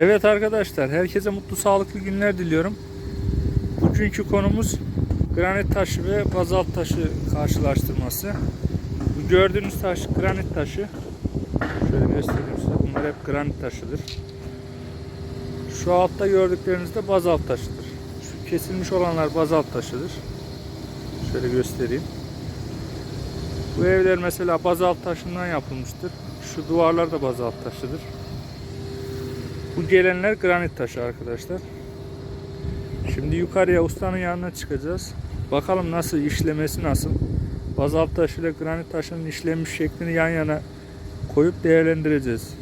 Evet arkadaşlar, herkese mutlu sağlıklı günler diliyorum. Bugünkü konumuz granit taşı ve bazalt taşı karşılaştırması. Bu gördüğünüz taş granit taşı. Şöyle göstereyim size. Bunlar hep granit taşıdır. Şu altta gördükleriniz de bazalt taşıdır. Şu kesilmiş olanlar bazalt taşıdır. Şöyle göstereyim. Bu evler mesela bazalt taşından yapılmıştır. Şu duvarlar da bazalt taşıdır. Bu gelenler granit taşı arkadaşlar. Şimdi yukarıya ustanın yanına çıkacağız. Bakalım nasıl işlemesi nasıl. Bazalt taşı ile granit taşının işlenmiş şeklini yan yana koyup değerlendireceğiz.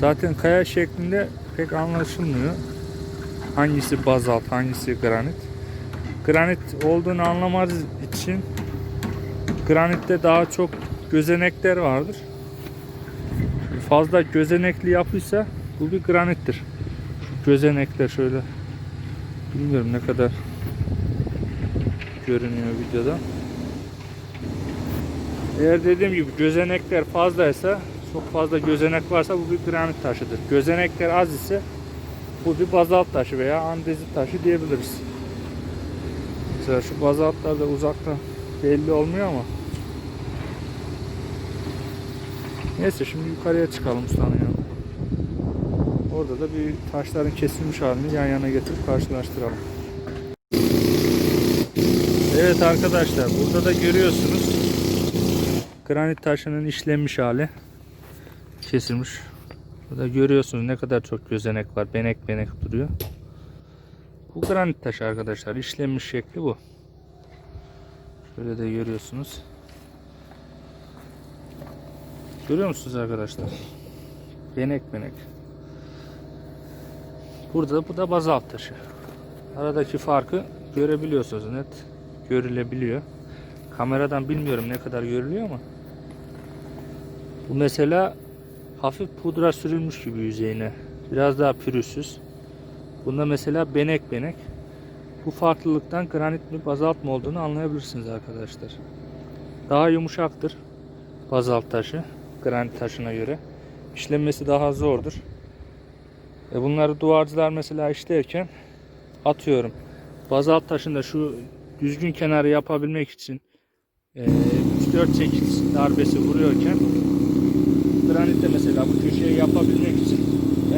Zaten kaya şeklinde pek anlaşılmıyor. Hangisi bazalt, hangisi granit. Granit olduğunu anlamaz için granitte daha çok gözenekler vardır fazla gözenekli yapıysa bu bir granittir. Şu gözenekler şöyle bilmiyorum ne kadar görünüyor videoda. Eğer dediğim gibi gözenekler fazlaysa çok fazla gözenek varsa bu bir granit taşıdır. Gözenekler az ise bu bir bazalt taşı veya andezit taşı diyebiliriz. Mesela şu bazaltlar da uzaktan belli olmuyor ama Neyse şimdi yukarıya çıkalım ustanın yanına. Orada da bir taşların kesilmiş halini yan yana getirip karşılaştıralım. Evet arkadaşlar burada da görüyorsunuz granit taşının işlenmiş hali kesilmiş. Burada görüyorsunuz ne kadar çok gözenek var. Benek benek duruyor. Bu granit taşı arkadaşlar. işlenmiş şekli bu. Şöyle de görüyorsunuz. Görüyor musunuz arkadaşlar? Benek benek. Burada bu da bazalt taşı. Aradaki farkı görebiliyorsunuz net. Görülebiliyor. Kameradan bilmiyorum ne kadar görülüyor ama. Bu mesela hafif pudra sürülmüş gibi yüzeyine. Biraz daha pürüzsüz. Bunda mesela benek benek. Bu farklılıktan granit mi bazalt mı olduğunu anlayabilirsiniz arkadaşlar. Daha yumuşaktır bazalt taşı granit taşına göre. İşlenmesi daha zordur. E bunları duvarcılar mesela işlerken atıyorum. Bazalt taşında şu düzgün kenarı yapabilmek için e, 3-4 çekiç darbesi vuruyorken granitte mesela bu köşeyi yapabilmek için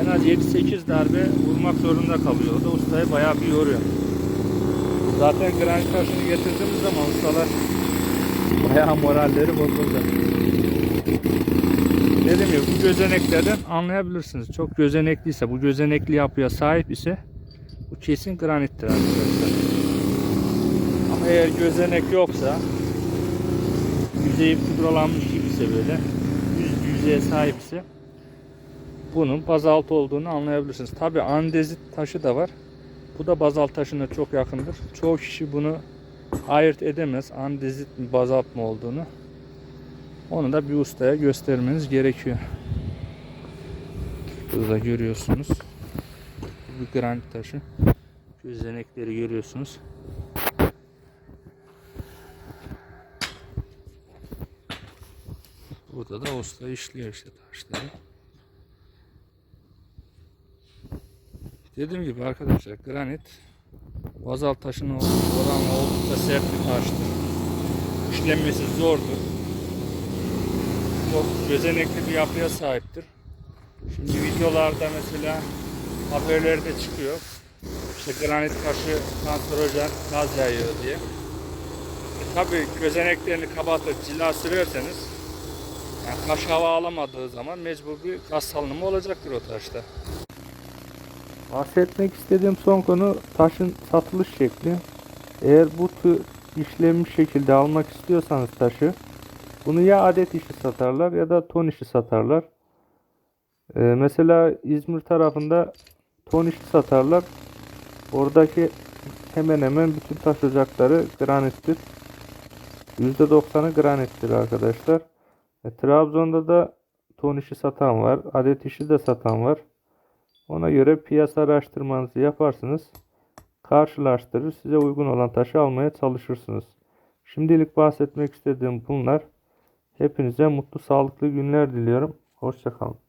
en az 7-8 darbe vurmak zorunda kalıyor. O da ustayı bayağı bir yoruyor. Zaten granit taşını getirdiğimiz zaman ustalar bayağı moralleri bozuldu. Dedim ya bu gözeneklerden anlayabilirsiniz. Çok gözenekliyse, bu gözenekli yapıya sahip ise bu kesin granittir arkadaşlar. Ama eğer gözenek yoksa yüzeyi pudralanmış gibi ise böyle düz yüzeye sahip ise bunun bazalt olduğunu anlayabilirsiniz. Tabi andezit taşı da var. Bu da bazalt taşına çok yakındır. Çoğu kişi bunu ayırt edemez. Andezit mi bazalt mı olduğunu. Onu da bir ustaya göstermeniz gerekiyor. Burada görüyorsunuz. Bu granit taşı. Gözenekleri görüyorsunuz. Burada da usta işliyor işte taşları. Dediğim gibi arkadaşlar granit bazalt taşının oranla oldukça sert bir taştır. İşlenmesi zordur çok gözenekli bir yapıya sahiptir. Şimdi videolarda mesela haberlerde çıkıyor. İşte granit taşı kanserojen gaz yayıyor diye. E tabi gözeneklerini kapatıp cila sürerseniz yani taş hava alamadığı zaman mecbur bir gaz salınımı olacaktır o taşta. Bahsetmek istediğim son konu taşın satılış şekli. Eğer bu tür işlenmiş şekilde almak istiyorsanız taşı bunu ya adet işi satarlar ya da ton işi satarlar. Ee, mesela İzmir tarafında ton işi satarlar. Oradaki hemen hemen bütün taş ocakları granittir. %90'ı granittir arkadaşlar. E, Trabzon'da da ton işi satan var. Adet işi de satan var. Ona göre piyasa araştırmanızı yaparsınız. Karşılaştırır. Size uygun olan taşı almaya çalışırsınız. Şimdilik bahsetmek istediğim bunlar. Hepinize mutlu, sağlıklı günler diliyorum. Hoşçakalın.